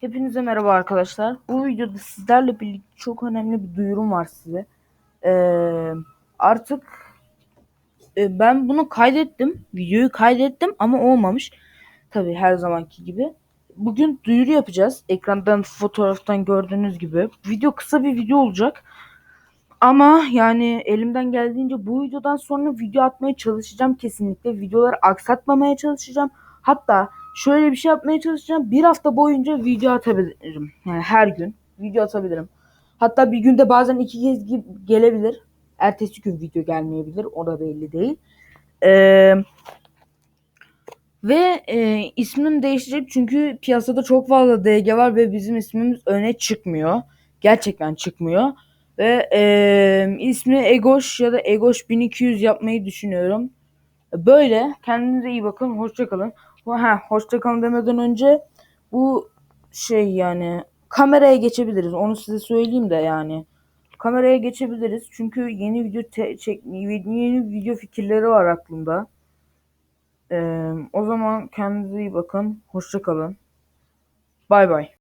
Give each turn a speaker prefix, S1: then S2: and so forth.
S1: Hepinize merhaba arkadaşlar. Bu videoda sizlerle birlikte çok önemli bir duyurum var size. Ee, artık e, ben bunu kaydettim. Videoyu kaydettim ama olmamış. Tabi her zamanki gibi. Bugün duyuru yapacağız. Ekrandan fotoğraftan gördüğünüz gibi. Video kısa bir video olacak. Ama yani elimden geldiğince bu videodan sonra video atmaya çalışacağım kesinlikle. Videoları aksatmamaya çalışacağım. Hatta şöyle bir şey yapmaya çalışacağım. Bir hafta boyunca video atabilirim. Yani her gün video atabilirim. Hatta bir günde bazen iki kez gelebilir. Ertesi gün video gelmeyebilir. O da belli değil. Ee, ve e, ismim değişecek çünkü piyasada çok fazla DG var ve bizim ismimiz öne çıkmıyor. Gerçekten çıkmıyor. Ve e, ismi Egoş ya da Egoş 1200 yapmayı düşünüyorum. Böyle. Kendinize iyi bakın. Hoşçakalın. Ha, hoşçakalın demeden önce bu şey yani kameraya geçebiliriz. Onu size söyleyeyim de yani. Kameraya geçebiliriz. Çünkü yeni video te- çek yeni video fikirleri var aklımda. Ee, o zaman kendinize iyi bakın. Hoşçakalın. Bay bay.